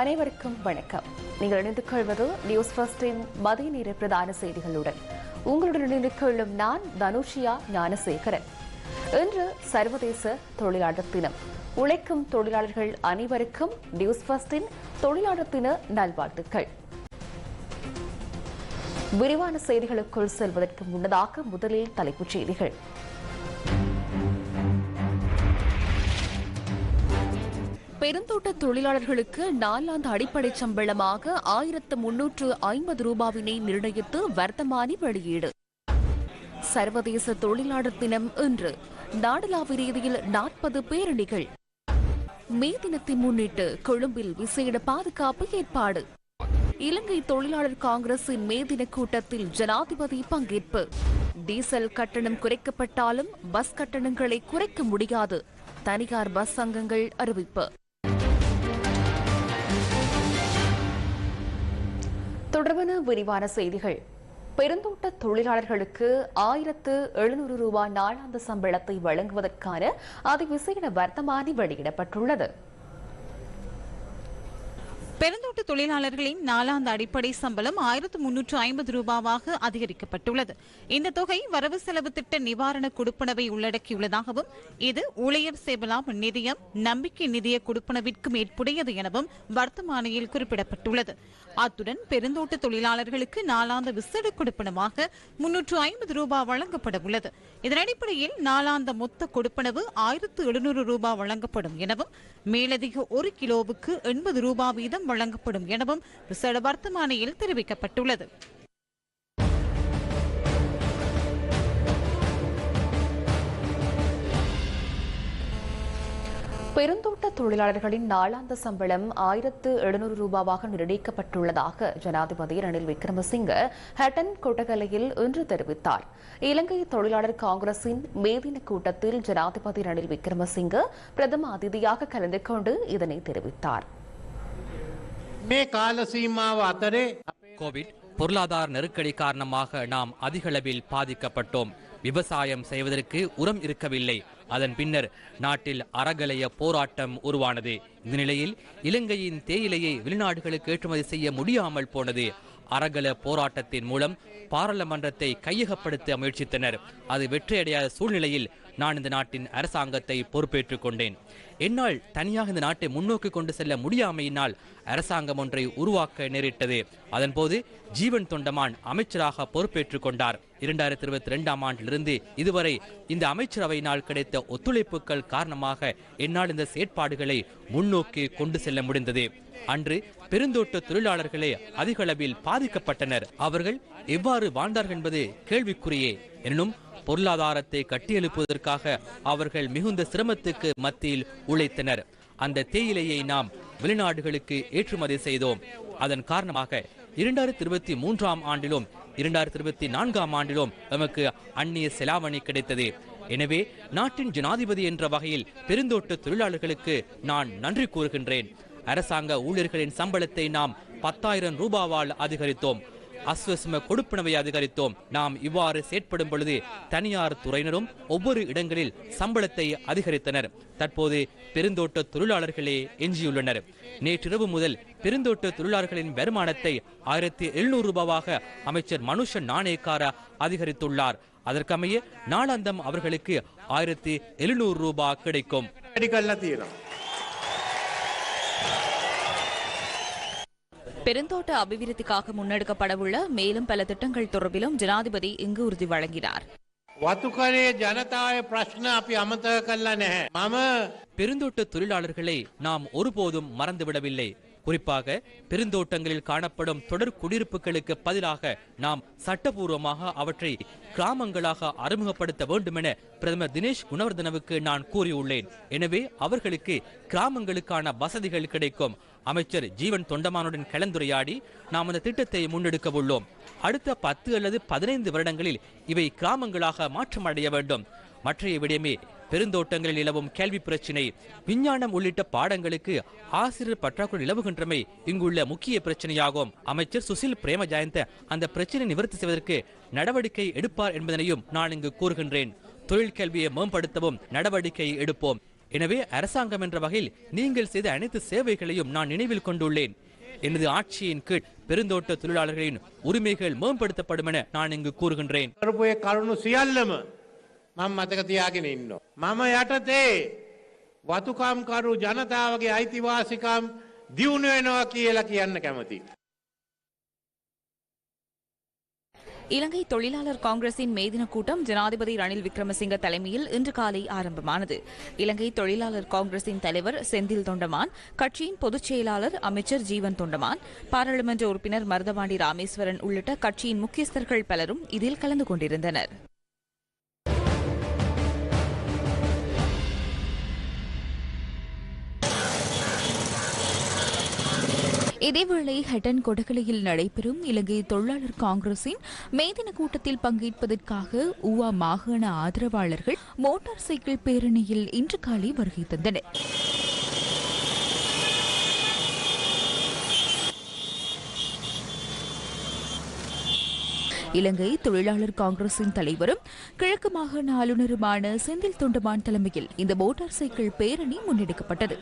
அனைவருக்கும் வணக்கம். நீங்கள் இணைந்து கொள்வது நியூஸ் ஃபர்ஸ்டின் மதிய நேர பிரதான செய்திகளுடன். உங்களுடன் இணைந்து கொள்ளும் நான் தனுஷியா ஞானசேகரன். இன்று சர்வதேச தொழிலாளர் தினம். உழைக்கும் தொழிலாளர்கள் அனைவருக்கும் நியூஸ் ஃபர்ஸ்டின் தொழிலாளர் தின நல்வாழ்த்துக்கள். விரிவான செய்திகளுக்குள் செல்வதற்கு முன்னதாக முதலில் தலைப்புச் செய்திகள். பெருந்தோட்ட தொழிலாளர்களுக்கு நாலாந்து அடிப்படை சம்பளமாக ஆயிரத்து முன்னூற்று ஐம்பது ரூபாவினை நிர்ணயித்து வர்த்தமானி வெளியீடு. சர்வதேச தொழிலாளர் தினம் இன்று. நாடளாவிய ரீதியில் நாற்பது பேரணிகள். மே தினத்தை முன்னிட்டு கொழும்பில் விசேட பாதுகாப்பு ஏற்பாடு. இலங்கை தொழிலாளர் காங்கிரசின் மே தின கூட்டத்தில் ஜனாதிபதி பங்கேற்பு. டீசல் கட்டணம் குறைக்கப்பட்டாலும் பஸ் கட்டணங்களை குறைக்க முடியாது. தனியார் பஸ் சங்கங்கள் அறிவிப்பு. தொடர்பான விரிவான செய்திகள். பெருந்தோட்ட தொழிலாளர்களுக்கு ஆயிரத்து எழுநூறு ரூபாய் நாளாந்த சம்பளத்தை வழங்குவதற்கான அதிவிசேட வர்த்தமானி வெளியிடப்பட்டுள்ளது. பெருந்தோட்ட தொழிலாளர்களின் நாலாந்து அடிப்படை சம்பளம் ஆயிரத்து முன்னூற்று ஐம்பது ரூபாவாக அதிகரிக்கப்பட்டுள்ளது. இந்த தொகை வரவு செலவு திட்ட நிவாரண கொடுப்பனவை உள்ளடக்கியுள்ளதாகவும் இது ஊழியர் சேவலாம் நிதியம் நம்பிக்கை நிதிய கொடுப்பனவிற்கு மேற்புடையது எனவும் வர்த்தமானியில் குறிப்பிடப்பட்டுள்ளது. அத்துடன் பெருந்தோட்ட தொழிலாளர்களுக்கு நாலாந்து விசேட கொடுப்பனமாக முன்னூற்று ஐம்பது ரூபாய் வழங்கப்பட உள்ளது. இதன் அடிப்படையில் நாலாந்த மொத்த கொடுப்பனவு ஆயிரத்து எழுநூறு ரூபாய் வழங்கப்படும் எனவும் மேலதிக ஒரு கிலோவுக்கு எண்பது ரூபாய் வீதம் வழங்கப்படும் எனவும் விசேட வர்த்தமானியில் தெரிவிக்கப்பட்டுள்ளது. பெருந்தோட்ட தொழிலாளர்களின் நாளாந்த சம்பளம் ஆயிரத்து எழுநூறு ரூபாவாக நிர்ணயிக்கப்பட்டுள்ளதாக ஜனாதிபதி ரணில் விக்ரமசிங்க ஹட்டன் கொட்டகலையில் இன்று தெரிவித்தார். இலங்கை தொழிலாளர் காங்கிரசின் மேதின கூட்டத்தில் ஜனாதிபதி ரணில் விக்ரமசிங்க பிரதம அதிதியாக கலந்து கொண்டு இதனை தெரிவித்தார். මේ කාල සීමාව අතරේ கோவிட் பொருளாதார நெருக்கடி காரணமாக நாம் அதிகளவில் பாதிக்கப்பட்டோம் விவசாயம் செய்வதற்கு உரம் இருக்கவில்லை அதன் பின்னர் நாட்டில் அறகலைய போராட்டம் உருவானது இந்த நிலையில் இலங்கையின் தேயிலையை வெளிநாடுகளுக்கு ஏற்றுமதி செய்ய முடியாமல் போனது அறகல போராட்டத்தின் மூலம் பாராளுமன்றத்தை கையகப்படுத்த முயற்சித்தனர் அது வெற்றியடையாத சூழ்நிலையில் நான் இந்த நாட்டின் அரசாங்கத்தை பொறுப்பேற்றுக் கொண்டேன். என்னால் தனியாக இந்த நாட்டை முன்னோக்கி கொண்டு செல்ல முடியாமையினால் அரசாங்கம் ஒன்றை உருவாக்க நேரிட்டது. அதன்போது ஜீவன் தொண்டமான் அமைச்சராக பொறுப்பேற்றுக் கொண்டார். இரண்டாயிரத்தி இருபத்தி ரெண்டாம் ஆண்டிலிருந்து இதுவரை இந்த அமைச்சரவையினால் கிடைத்த ஒத்துழைப்புகள் காரணமாக என்னால் இந்த செயற்பாடுகளை முன்னோக்கி கொண்டு செல்ல முடிந்தது. அன்று பெருந்தோட்ட தொழிலாளர்களே அதிக அளவில் பாதிக்கப்பட்டனர். அவர்கள் எவ்வாறு வாழ்ந்தார்கள் என்பது கேள்விக்குறியே. எனினும் பொருளாதாரத்தை கட்டியெழுப்புவதற்காக அவர்கள் மிகுந்த சிரமத்துக்கு மத்தியில் உழைத்தனர். அந்த தேயிலையை நாம் வெளிநாடுகளுக்கு ஏற்றுமதி செய்தோம். அதன் காரணமாக இரண்டாயிரத்தி இருபத்தி மூன்றாம் ஆண்டிலும் இரண்டாயிரத்தி இருபத்தி நான்காம் ஆண்டிலும் நமக்கு அந்நிய செலாவணி கிடைத்தது. எனவே நாட்டின் ஜனாதிபதி என்ற வகையில் பெருந்தோட்ட தொழிலாளர்களுக்கு நான் நன்றி கூறுகின்றேன். அரசாங்க ஊழியர்களின் சம்பளத்தை நாம் பத்தாயிரம் ரூபாவால் அதிகரித்தோம். அஸ்வசம கொடுப்பனவை அதிகரித்தோம். நாம் இவ்வாறு செயற்படும் பொழுது தனியார் துறையினரும் ஒவ்வொரு இடங்களில் சம்பளத்தை அதிகரித்தனர். தற்போது பெருந்தோட்ட தொழிலாளர்களே எஞ்சியுள்ளனர். நேற்றிரவு முதல் பெருந்தோட்ட தொழிலாளர்களின் வருமானத்தை ஆயிரத்தி எழுநூறு ரூபாவாக அமைச்சர் மனுஷ நாணயக்கார அதிகரித்துள்ளார். அதற்கமைய நாளாந்தம் அவர்களுக்கு ஆயிரத்தி எழுநூறு ரூபாய் கிடைக்கும். பெருந்தோட்ட அபிவிருத்திக்காக முன்னெடுக்கப்படவுள்ள மேலும் பல திட்டங்கள் தொடர்பிலும் ஜனாதிபதி இங்கு உறுதி வழங்கினார். பெருந்தோட்ட தொழிலாளர்களை நாம் ஒருபோதும் மறந்துவிடவில்லை. குறிப்பாக பெருந்தோட்டங்களில் காணப்படும் தொடர் குடியிருப்புகளுக்கு பதிலாக நாம் சட்டபூர்வமாக அவற்றை கிராமங்களாக அறிமுகப்படுத்த வேண்டும் என பிரதமர் தினேஷ் குணவர்தனவுக்கு நான் கூறியுள்ளேன். எனவே அவர்களுக்கு கிராமங்களுக்கான வசதிகள் கிடைக்கும். அமைச்சர் ஜீவன் தொண்டமானுடன் கலந்துரையாடி நாம் அந்த திட்டத்தை முன்னெடுக்க உள்ளோம். அடுத்த பத்து அல்லது பதினைந்து வருடங்களில் இவை கிராமங்களாக மாற்றமடைய வேண்டும். மற்றைய விடயமே பெருந்தோட்டங்களில் நிலவும் கேள்வி பிரச்சினை விஞ்ஞானம் உள்ளிட்ட பாடங்களுக்கு ஆசிரியர் பற்றாக்குறை நிலவுகின்றமை இங்குள்ள முக்கிய பிரச்சனையாகும். அமைச்சர் சுசில் பிரேம ஜெயந்த அந்த பிரச்சனை நிவர்த்தி செய்வதற்கு நடவடிக்கை எடுப்பார் என்பதனையும் நான் இங்கு கூறுகின்றேன். தொழில் கல்வியை மேம்படுத்தவும் நடவடிக்கை எடுப்போம். எனவே அரசாங்கம் என்ற வகையில் நீங்கள் செய்த அனைத்து சேவைகளையும் நான் நினைவில் கொண்டுள்ளேன். எனது ஆட்சியின் கீழ் பெருந்தோட்ட தொழிலாளர்களின் உரிமைகள் மேம்படுத்தப்படும் என நான் இங்கு கூறுகின்றேன். මම මතක තියාගෙන ඉන්නවා. මම යටතේ වතුකම්කරු ජනතාවගේ අයිතිවාසිකම් දියුණු වෙනවා කියලා කියන්න කැමති. இலங்கை தொழிலாளர் காங்கிரசின் மே தின கூட்டம் ஜனாதிபதி ரணில் விக்ரமசிங்க தலைமையில் இன்று காலை ஆரம்பமானது இலங்கை தொழிலாளர் காங்கிரசின் தலைவர் செந்தில் தொண்டமான் கட்சியின் பொதுச் செயலாளர் அமைச்சர் ஜீவன் தொண்டமான் பாராளுமன்ற உறுப்பினர் மருதவாண்டி ராமேஸ்வரன் உள்ளிட்ட கட்சியின் முக்கியஸ்தர்கள் பலரும் இதில் கலந்து கொண்டிருந்தனர் இதேவேளை ஹட்டன் கொடகலையில் நடைபெறும் இலங்கை தொழிலாளர் காங்கிரசின் மேதின கூட்டத்தில் பங்கேற்பதற்காக உவா மாகாண ஆதரவாளர்கள் மோட்டார் சைக்கிள் பேரணியில் இன்று காலை வருகை தந்தனர். இலங்கை தொழிலாளர் காங்கிரசின் தலைவரும் கிழக்கு மாகாண ஆளுநருமான செந்தில் தொண்டமான் தலைமையில் இந்த மோட்டார் சைக்கிள் பேரணி முன்னெடுக்கப்பட்டது.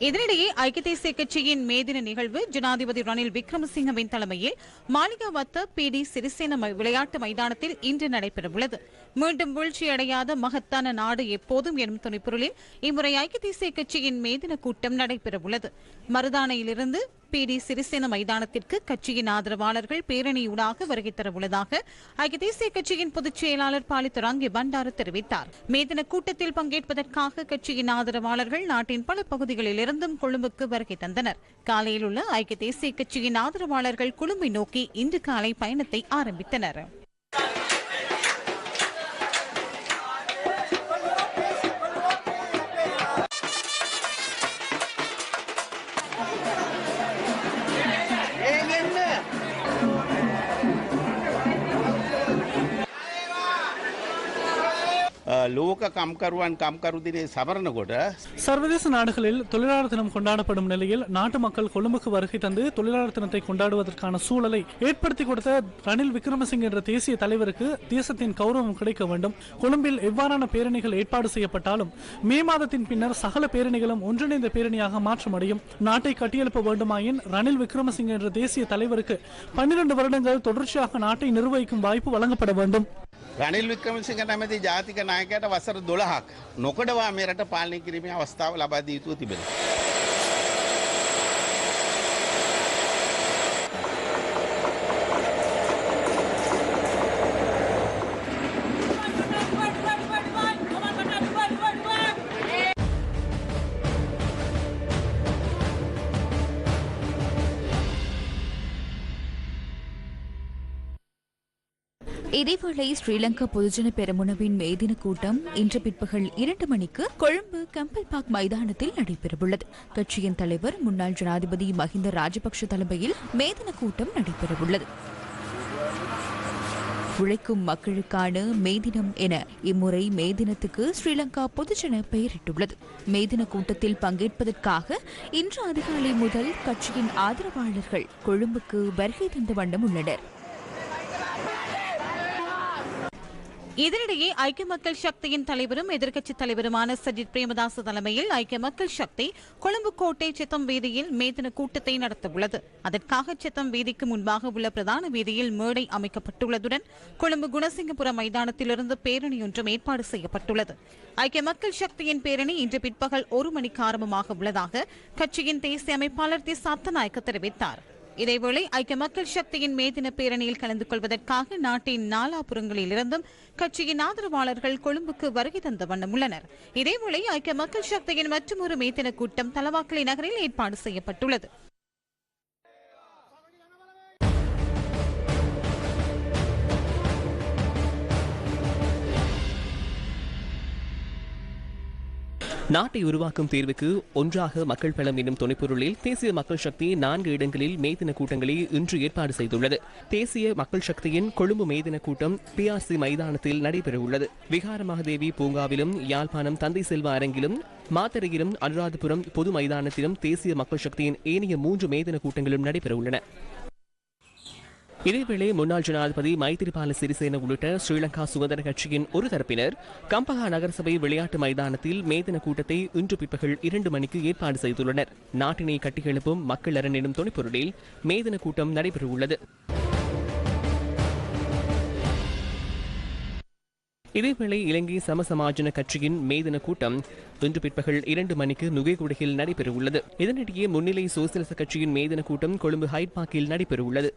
இதனிடையே ஐக்கிய தேசிய கட்சியின் மேதின நிகழ்வு ஜனாதிபதி ரணில் விக்ரமசிங்கவின் தலைமையில் மாளிகாவத்த பி டி சிறிசேன ம- விளையாட்டு மைதானத்தில் இன்று நடைபெறவுள்ளது. மீண்டும் வீழ்ச்சியடையாத மகத்தான நாடு எப்போதும் எனும் துணைப்பொருளில் இம்முறை ஐக்கிய தேசிய கட்சியின் மேதின கூட்டம் நடைபெறவுள்ளது. மருதானையிலிருந்து பிடி சிறிசேன மைதானத்திற்கு கட்சியின் ஆதரவாளர்கள் பேரணியூடாக வருகை தரவுள்ளதாக ஐக்கிய தேசிய கட்சியின் பொதுச் செயலாளர் பாலித்துராங்கி பண்டாரு தெரிவித்தார். மேதின கூட்டத்தில் பங்கேற்பதற்காக கட்சியின் ஆதரவாளர்கள் நாட்டின் பல பகுதிகளிலிருந்தும் கொழும்புக்கு வருகை தந்தனர். காலையில் உள்ள ஐக்கிய தேசிய கட்சியின் ஆதரவாளர்கள் கொழும்பை நோக்கி இன்று காலை பயணத்தை ஆரம்பித்தனர். லோக கம்கருவான் கம்கருதினை சவரண கூட. சர்வதேச நாடுகளில் தொழிலாளர் தினம் கொண்டாடப்படும் நிலையில் நாட்டு மக்கள் கொழும்புக்கு வருகை தந்து தொழிலாளர் தினத்தை கொண்டாடுவதற்கான சூழலை ஏற்படுத்தி கொடுத்த ரணில் விக்ரமசிங்க என்ற தேசிய தலைவருக்கு தேசத்தின் கௌரவம் கிடைக்க வேண்டும். கொழும்பில் எவ்வாறான பேரணிகள் ஏற்பாடு செய்யப்பட்டாலும் மே மாதத்தின் பின்னர் சகல பேரணிகளும் ஒன்றிணைந்த பேரணியாக மாற்றமடையும் நாட்டை கட்டியெழுப்ப வேண்டுமாயின் ரணில் விக்ரமசிங்க என்ற தேசிய தலைவருக்கு பன்னிரண்டு வருடங்கள் தொடர்ச்சியாக நாட்டை நிர்வகிக்கும் வாய்ப்பு வழங்கப்பட வேண்டும். රනිල් වික්‍රමසිංහ නැමැති ජාතික නායකයට වසර දොළහක් නොකඩවා මෙරට පාලනය කිරීමේ අවස්ථාව ලබාදී යුතුව තිබෙන. இதேவேளை ஸ்ரீலங்கா பொதுஜன பெருமுனவின் மேதின கூட்டம் இன்று பிற்பகல் இரண்டு மணிக்கு கொழும்பு கம்பல் பாக் மைதானத்தில் நடைபெறவுள்ளது. கட்சியின் தலைவர் முன்னாள் ஜனாதிபதி மஹிந்த ராஜபக்ஷ தலைமையில் மேதின கூட்டம் நடைபெறவுள்ளது. உழைக்கும் மக்களுக்கான மேதினம் என இம்முறை மேதினத்துக்கு ஸ்ரீலங்கா பொதுஜன பெயரிட்டுள்ளது. மேதின கூட்டத்தில் பங்கேற்பதற்காக இன்று அதிகாலை முதல் கட்சியின் ஆதரவாளர்கள் கொழும்புக்கு வருகை தந்த வண்ணம் உள்ளனர். இதனிடையே ஐக்கிய மக்கள் சக்தியின் தலைவரும் எதிர்க்கட்சித் தலைவருமான சஜித் பிரேமதாச தலைமையில் ஐக்கிய மக்கள் சக்தி கொழும்பு கோட்டை சித்தம் வீதியில் மேதின கூட்டத்தை நடத்தவுள்ளது. அதற்காக சித்தம் வீதிக்கு முன்பாக உள்ள பிரதான வீதியில் மேடை அமைக்கப்பட்டுள்ளதுடன் கொழும்பு குணசிங்கபுரம் மைதானத்திலிருந்து பேரணி ஒன்றும் ஏற்பாடு செய்யப்பட்டுள்ளது. ஐக்கிய மக்கள் சக்தியின் பேரணி இன்று பிற்பகல் ஒரு மணிக்கு ஆரம்பமாக உள்ளதாக கட்சியின் தேசிய அமைப்பாளர் தி. சத்தநாயக்க தெரிவித்தார். இதேவேளை ஐக்கிய மக்கள் சக்தியின் மேதின பேரணியில் கலந்து கொள்வதற்காக நாட்டின் நாலாபுறங்களிலிருந்தும் கட்சியின் ஆதரவாளர்கள் கொழும்புக்கு வருகை தந்த வண்ணம் உள்ளனர். இதேவேளை ஐக்கிய மக்கள் சக்தியின் மற்றொரு மேதின கூட்டம் தலவாக்கலை நகரில் ஏற்பாடு செய்யப்பட்டுள்ளது. நாட்டை உருவாக்கும் தீர்வுக்கு ஒன்றாக மக்கள் பலம் என்னும் துணைப்பொருளில் தேசிய மக்கள் சக்தி நான்கு இடங்களில் மேதின கூட்டங்களை இன்று ஏற்பாடு செய்துள்ளது. தேசிய மக்கள் சக்தியின் கொழும்பு மேதின கூட்டம் பிஆர்சி மைதானத்தில் நடைபெறவுள்ளது. விகார மகாதேவி பூங்காவிலும் யாழ்ப்பாணம் தந்தை செல்வ அரங்கிலும் மாத்தரையிலும் அனுராதபுரம் பொது மைதானத்திலும் தேசிய மக்கள் சக்தியின் ஏனைய மூன்று மேதின கூட்டங்களும் நடைபெறவுள்ளன. இதேவேளை முன்னாள் ஜனாதிபதி மைத்திரிபால சிறிசேன உள்ளிட்ட ஸ்ரீலங்கா சுதந்திர கட்சியின் ஒரு தரப்பினர் கம்பஹா நகரசபை விளையாட்டு மைதானத்தில் மேதின கூட்டத்தை இன்று பிற்பகல் இரண்டு மணிக்கு ஏற்பாடு செய்துள்ளனர். நாட்டினை கட்டியெழுப்பும் மக்கள் அரண் எனும் துணைப்பொருளில் மேதின கூட்டம் நடைபெறவுள்ளது. இதேவேளை இலங்கை சமசமாஜன கட்சியின் மேதின கூட்டம் இன்று பிற்பகல் இரண்டு மணிக்கு நுகைகுடையில் நடைபெறவுள்ளது. இதனிடையே முன்னிலை சோசியலிச கட்சியின் மேதின கூட்டம் கொழும்பு ஹைட் பார்க்கில் நடைபெறவுள்ளது.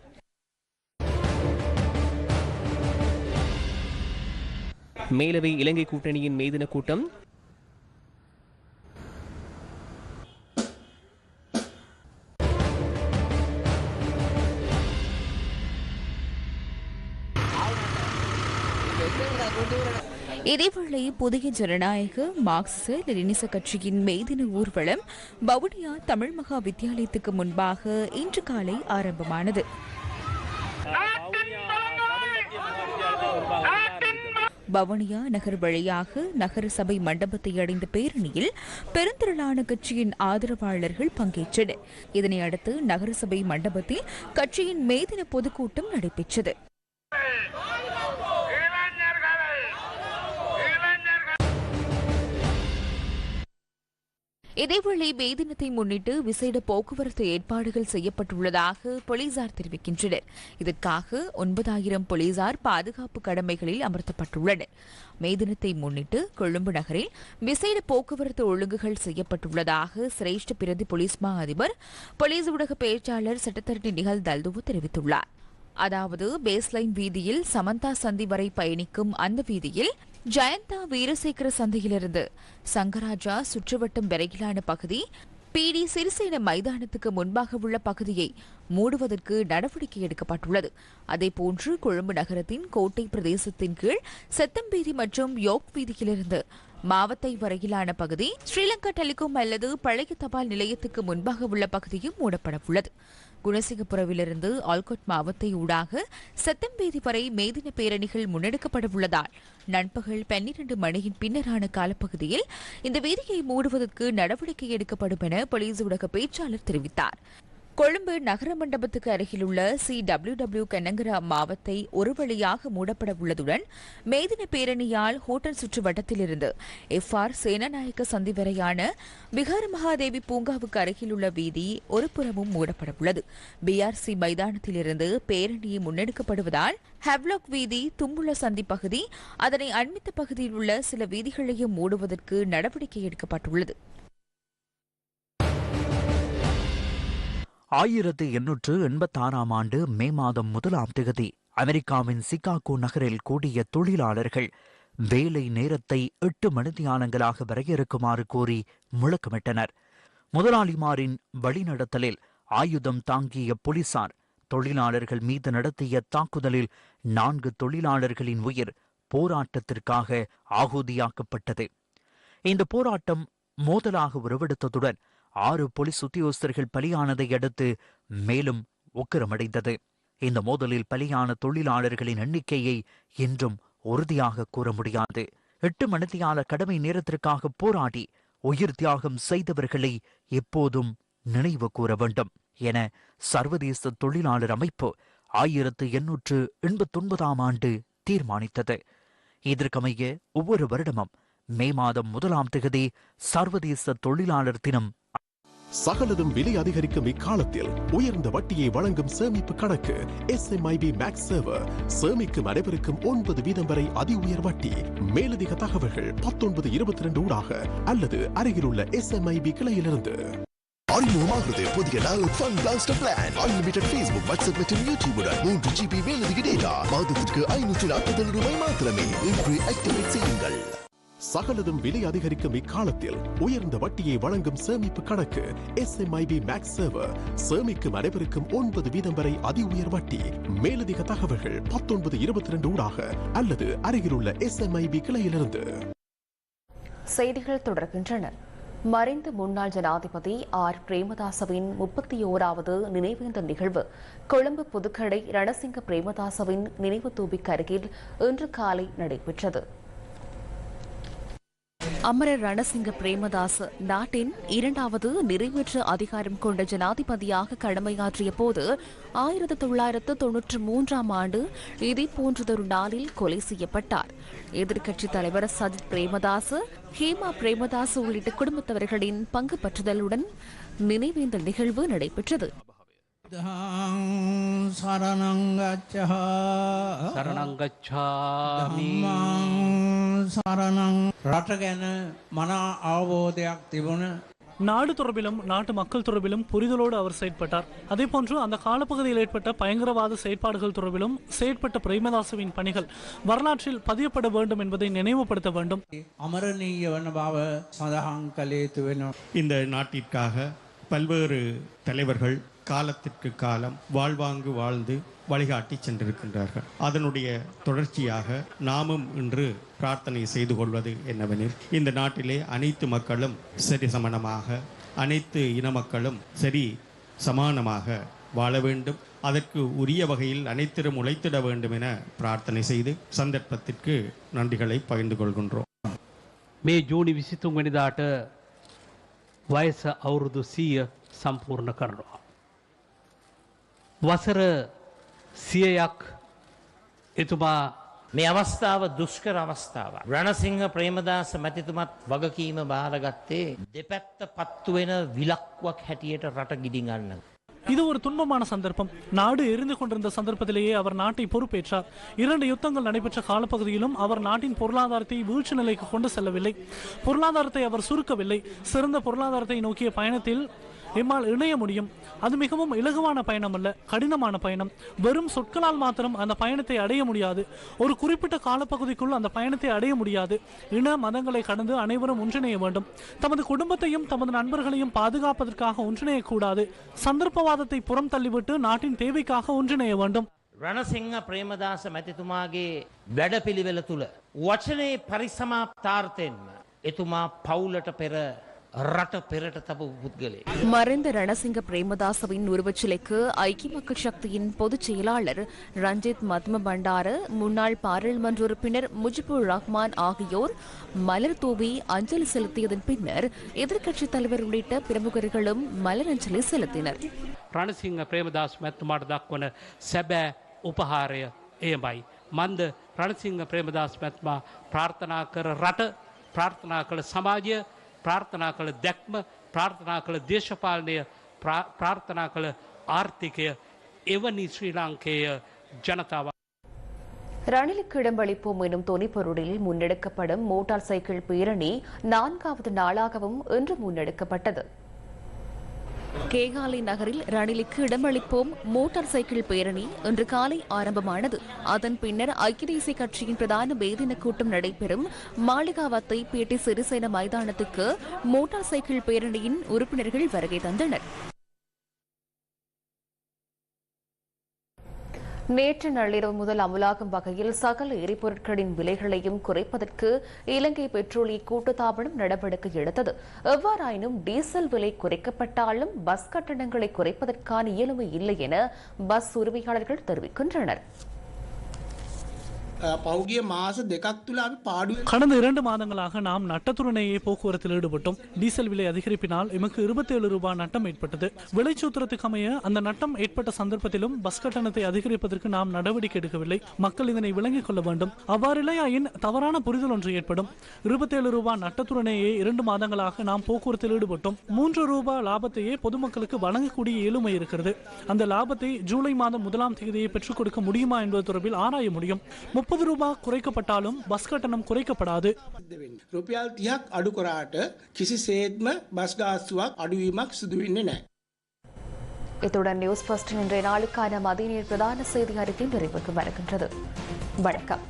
மேலவை இலங்கை கூட்டணியின் மேதின கூட்டம். இதேவேளை புதிய ஜனநாயக மார்க்சிச லெனினிச கட்சியின் மேதின ஊர்வலம் வவுனியா தமிழ் மகா வித்தியாலயத்துக்கு முன்பாக இன்று காலை ஆரம்பமானது. வவுனியா நகர் வழியாக நகரசபை மண்டபத்தை அடைந்த பேரணியில் பெருந்திரளான கட்சியின் ஆதரவாளர்கள் பங்கேற்றனர். இதனை அடுத்து நகரசபை மண்டபத்தில் கட்சியின் மேதின பொதுக்கூட்டம் நடைபெற்றது. இதேவேளை மே தினத்தை முன்னிட்டு விசேட போக்குவரத்து ஏற்பாடுகள் செய்யப்பட்டுள்ளதாக போலீசார் தெரிவிக்கின்றனர். இதற்காக ஒன்பதாயிரம் போலீசார் பாதுகாப்பு கடமைகளில் அமர்த்தப்பட்டுள்ளனர். மே தினத்தை முன்னிட்டு கொழும்பு நகரில் விசேட போக்குவரத்து ஒழுங்குகள் செய்யப்பட்டுள்ளதாக சிரேஷ்ட பிரதி போலீஸ் மா அதிபர் போலீஸ் ஊடக பேச்சாளர் சட்டத்தரணி நிகழ் தல்துவு தெரிவித்துள்ளார். அதாவது பேஸ்லைன் வீதியில் சமந்தா சந்தி வரை பயணிக்கும் அந்த வீதியில் ஜெயந்தா வீரசேகர சந்தையிலிருந்து சங்கராஜா சுற்றுவட்டம் வரையிலான பகுதி பிடி சிறிசேன மைதானத்துக்கு முன்பாக உள்ள பகுதியை மூடுவதற்கு நடவடிக்கை எடுக்கப்பட்டுள்ளது. அதேபோன்று கொழும்பு நகரத்தின் கோட்டை பிரதேசத்தின் கீழ் செத்தம்பேரி மற்றும் யோக் வீதியிலிருந்து மாவத்தை வரையிலான பகுதி ஸ்ரீலங்கா டெலிகாம் அல்லது பழைய தபால் நிலையத்துக்கு முன்பாக உள்ள பகுதியும் மூடப்பட உள்ளது. குணசிங்கபுரவிலிருந்து ஆல்கோட் மாவத்தை ஊடாக செத்தம்பேதி வரை மேதின பேரணிகள் முன்னெடுக்கப்பட உள்ளதால் நண்பகல் பன்னிரண்டு மணியின் பின்னரான காலப்பகுதியில் இந்த வீதியை மூடுவதற்கு நடவடிக்கை எடுக்கப்படும் என போலீஸ் ஊடக பேச்சாளர் தெரிவித்தார். கொழும்பு நகர மண்டபத்துக்கு அருகிலுள்ள C W W Kannangara Mawatha ஒரு வழியாக மூடப்பட உள்ளதுடன் மேதின பேரணியால் ஹோட்டல் சுற்று வட்டத்திலிருந்து எஃப் ஆர் சேனநாயக்க சந்தி வரையான விகார மகாதேவி பூங்காவுக்கு அருகிலுள்ள வீதி ஒரு புறமும் மூடப்பட உள்ளது. பிஆர்சி மைதானத்திலிருந்து பேரணி முன்னெடுக்கப்படுவதால் ஹெவ்லாக் வீதி தும்புள்ள சந்தி பகுதி அதனை அண்மித்த பகுதியில் உள்ள சில வீதிகளையும் மூடுவதற்கு நடவடிக்கை எடுக்கப்பட்டுள்ளது. ஆயிரத்தி எண்ணூற்று எண்பத்தாறாம் ஆண்டு மே மாதம் முதலாம் தேதி அமெரிக்காவின் சிகாகோ நகரில் கூடிய தொழிலாளர்கள் வேலை நேரத்தை எட்டு மணித்தியானங்களாக வரையறுக்குமாறு கோரி முழக்கமிட்டனர். முதலாளிமாரின் வழிநடத்தலில் ஆயுதம் தாங்கிய போலீசார் தொழிலாளர்கள் மீது நடத்திய தாக்குதலில் நான்கு தொழிலாளர்களின் உயிர் போராட்டத்திற்காக ஆகுதியாக்கப்பட்டது இந்த போராட்டம் மோதலாக உருவெடுத்ததுடன் ஆறு போலீஸ் உத்தியோகஸ்தர்கள் பலியானதை அடுத்து மேலும் உக்கிரமடைந்தது. இந்த மோதலில் பலியான தொழிலாளர்களின் எண்ணிக்கையை இன்றும் உறுதியாக கூற முடியாது. எட்டு மணித்தியால கடமை நேரத்திற்காக போராடி உயிர் தியாகம் செய்தவர்களை எப்போதும் நினைவு கூற வேண்டும் என சர்வதேச தொழிலாளர் அமைப்பு ஆயிரத்து எண்ணூற்று எண்பத்தொன்பதாம் ஆண்டு தீர்மானித்தது. இதற்கமைய ஒவ்வொரு வருடமும் மே மாதம் முதலாம் திகதி சர்வதேச தொழிலாளர் தினம் சகலதும் விலை அதிகரிக்கும் இக்காலத்தில் உயர்ந்த வட்டியை வழங்கும் சேமிப்பு கணக்கு எஸ் எஸ்எம்ஐபி மேக்ஸ் சேவர் சேமிக்கும் அனைவருக்கும் ஒன்பது வீதம் வரை அதி உயர் வட்டி. மேலதிக தகவல்கள் பத்தொன்பது இருபத்தி ரெண்டு ஊடாக அல்லது அருகிலுள்ள எஸ்எம்ஐபி கிளையிலிருந்து. அறிமுகமாகிறது புதிய நாள் fun blaster plan unlimited Facebook WhatsApp மற்றும் யூடியூப் உடன் மூன்று ஜிபி மேலதிக டேட்டா மாதத்திற்கு ஐநூற்றி நாற்பத்தி ரூபாய் மாத்திரமே. இன்று ஆக்டிவேட் செய்யுங்கள். சகலதும் விலை அதிகரிக்கும் இக்காலத்தில் உயர்ந்த வட்டியை வழங்கும் சேமிப்பு கணக்கு எஸ் எஸ்எம்ஐபி மேக்ஸ் சேவர் சேமிக்கும் அனைவருக்கும் ஒன்பது வீதம் வரை அதி உயர் வட்டி. மேலதிக தகவல்கள் பத்தொன்பது இருபத்தி ரெண்டு ஊடாக அல்லது அருகிலுள்ள எஸ் எம்ஐ பி கிளையிலிருந்து. செய்திகள் தொடர்கின்றன. மறைந்த முன்னாள் ஜனாதிபதி ஆர். பிரேமதாசவின் முப்பத்தி ஓராவது நினைவேந்த நிகழ்வு. கொழும்பு புதுக்கடை ரணசிங்க பிரேமதாசவின் நினைவு தூபிக்கு அருகில் இன்று காலை நடைபெற்றது. அமரர் ரணசிங்க பிரேமதாஸ் நாட்டின் இரண்டாவது நிறைவேற்று அதிகாரம் கொண்ட ஜனாதிபதியாக கடமையாற்றிய போது ஆயிரத்து தொள்ளாயிரத்து தொன்னூற்று மூன்றாம் ஆண்டு இதே போன்றதொரு நாளில் கொலை செய்யப்பட்டார். எதிர்க்கட்சித் தலைவர் சஜித் பிரேமதாஸ் ஹேமா பிரேமதாஸ் உள்ளிட்ட குடும்பத்தவர்களின் பங்கு பற்றுதலுடன் நினைவேந்தல் நிகழ்வு நடைபெற்றது. සරණං රට ගැන මනා අවබෝධයක් තිබුණ நாடு தொடர்பிலும் நாட்டு மக்கள் தொடர்பிலும் புரிதலோடு அவர் செயற்பட்டார் அதேபோன்று அந்த காலப்பகுதியில் ஏற்பட்ட பயங்கரவாத செயற்பாடுகள் தொடர்பிலும் செயற்பட்ட பிரேமதாசுவின் பணிகள் வரலாற்றில் பதியப்பட வேண்டும் என்பதை நினைவுபடுத்த வேண்டும் අමරණීය වන බව සඳහන් කළ යුතු වෙනවා. இந்த நாட்டிற்காக பல்வேறு தலைவர்கள் காலத்திற்கு காலம் வாழ்வாங்கு வாழ்ந்து வழிகாட்டி சென்றிருக்கின்றார்கள் அதனுடைய தொடர்ச்சியாக நாமும் இன்று பிரார்த்தனை செய்து கொள்வது என்னவெனில் இந்த நாட்டிலே அனைத்து மக்களும் சரி சமணமாக அனைத்து இன மக்களும் சரி சமானமாக வாழ வேண்டும் அதற்கு உரிய வகையில் அனைத்திலும் உழைத்திட வேண்டும் என பிரார்த்தனை செய்து சந்தர்ப்பத்திற்கு நன்றிகளை பகிர்ந்து கொள்கின்றோம் මේ ජූනි විසිතුන් වනිදාට වයස අවුරුදු සීය සම්පූර්ණ කරනවා. වසර සියයක් එතුමා මේ අවස්ථාව දුෂ්කර අවස්ථාව. රණසිංහ ප්‍රේමදාස මැතිතුමත් වගකීම බාරගත්තේ දෙපැත්ත පත්තු වෙන විලක්වක් හැටියට රට ගිඩිගන්න. இது ஒரு துன்பமான சந்தர்ப்பம் நாடு எரிந்து கொண்டிருந்த சந்தர்ப்பத்திலேயே அவர் நாட்டை பொறுப்பேற்றார் இரண்டு யுத்தங்கள் நடைபெற்ற காலப்பகுதியிலும் அவர் நாட்டின் பொருளாதாரத்தை வீழ்ச்சி நிலைக்கு கொண்டு செல்லவில்லை பொருளாதாரத்தை அவர் சுருக்கவில்லை சிறந்த பொருளாதாரத்தை நோக்கிய பயணத்தில் எம்மால் இணைய முடியும் அது மிகவும் இலகுவான பயணம் அல்ல கடினமான பயணம் வெறும் சொற்களால் மாத்திரம் அந்த பயணத்தை அடைய முடியாது ஒரு குறிப்பிட்ட காலப்பகுதிக்குள் அந்த பயணத்தை அடைய முடியாது இன மதங்களை கடந்து அனைவரும் ஒன்றிணைய வேண்டும் தமது குடும்பத்தையும் தமது நண்பர்களையும் பாதுகாப்பதற்காக ஒன்றிணையக்கூடாது சந்தர்ப்பவாதத்தை புறம் தள்ளிவிட்டு நாட்டின் தேவைக்காக ஒன்றிணைய வேண்டும் රණසිංහ ප්‍රේමදාස මැතිතුමාගේ වැඩ පිළිවෙල තුළ. වචනයේ පරිසමාප්තාර්ථයෙන්ම එතුමා පවුලට පෙර රට පෙරට තබ පුද්ගලේ. மறைந்த ரணசிங்க பிரேமதாசவின் உருவச்சிலைக்கு ஐக்கிய மக்கள் சக்தியின் பொதுச் செயலாளர் ரஞ்சித் மத்ம பண்டார முன்னாள் பாராளுமன்ற உறுப்பினர் முஜிபுர் ரஹ்மான் ஆகியோர் மலர் தூவி அஞ்சலி செலுத்தியதன் பின்னர் எதிர்க்கட்சித் தலைவர் உள்ளிட்ட பிரமுகர்களும் மலரஞ்சலி செலுத்தினர் රණසිංහ ප්‍රේමදාස් මැත්තුමාට දක්වන සැබෑ උපහාරය එයමයි. මන්ද රණසිංහ ප්‍රේමදාස් මැත්මා ප්‍රාර්ථනා කර රට ප්‍රාර්ථනා කළ සමාජය ප්‍රාර්ථනා කළ දැක්ම ප්‍රාර්ථනා කළ දේශපාලනය ප්‍රාර්ථනා කළ ආර්ථිකය එවනි ශ්‍රී ලාංකේය ජනතාව ரணிலுக்கு இடமளிப்போம் எனும் தொனிப்பொருளில் முன்னெடுக்கப்படும் மோட்டார் சைக்கிள் பேரணி நான்காவது நாளாகவும் இன்று முன்னெடுக்கப்பட்டது கேகாலை நகரில் ரணிலுக்கு இடமளிப்போம் மோட்டார் சைக்கிள் பேரணி இன்று காலை ஆரம்பமானது. அதன் பின்னர் ஐக்கிய தேசிய கட்சியின் பிரதான பேதின கூட்டம் நடைபெறும். மாளிகாவத்தை பேட்டி சிறிசேன மைதானத்துக்கு மோட்டார் சைக்கிள் பேரணியின் உறுப்பினர்கள் வருகை தந்தனர். நேற்று நள்ளிரவு முதல் அமலாகும் வகையில் சகல எரிபொருட்களின் விலைகளையும் குறைப்பதற்கு இலங்கை பெட்ரோலிய கூட்டுத்தாபனம் நடவடிக்கை எடுத்தது. எவ்வாறாயினும் டீசல் விலை குறைக்கப்பட்டாலும் பஸ் கட்டணங்களை குறைப்பதற்கான இயலுமை இல்லை என பஸ் உரிமையாளர்கள் தெரிவிக்கின்றனர். பௌகிய மாச தெகாக்துலாவி பாடு கடந்த இரண்டு மாதங்களாக நாம் நட்டத்துடனேயே போக்குவரத்தில் ஈடுபட்டோம். டீசல் விலை அதிகரிப்பினால் எமக்கு இருபத்தேழு ரூபாய் நட்டம் ஏற்பட்டது. விளைச்சூத்திரத்துக்கு அமைய அந்த நட்டம் ஏற்பட்ட சந்தர்ப்பத்திலும் பஸ் கட்டணத்தை அதிகரிப்பதற்கு நாம் நடவடிக்கை எடுக்கவில்லை. மக்கள் இதனை விளங்கிக் கொள்ள வேண்டும். அவ்வாறில்லையாயின் தவறான புரிதல் ஒன்று ஏற்படும். இருபத்தேழு ரூபாய் நட்டத்துடனேயே இரண்டு மாதங்களாக நாம் போக்குவரத்தில் ஈடுபட்டோம். மூன்று ரூபாய் லாபத்தையே பொதுமக்களுக்கு வழங்கக்கூடிய இயலுமை இருக்கிறது. அந்த லாபத்தை ஜூலை மாதம் முதலாம் தேதியை பெற்றுக் கொடுக்க முடியுமா என்பது தொடர்பில் ஆராய முடியும். முப்பது ரூபாய் குறைக்கப்பட்டாலும் பஸ் கட்டணம் குறைக்கப்படாது රුපියල් තියක් අඩු කරාට කිසි සේත්ම බස්ගාස්තුවක් අඩුවීමක් සිදුවෙන්නේ නෑ. இத்துடன் நியூஸ் ஃபர்ஸ்ட் இன்றைய நாளுக்கான மதிய நேர பிரதான செய்தி அறிக்கை நிறைவுக்கு வருகின்றது வணக்கம்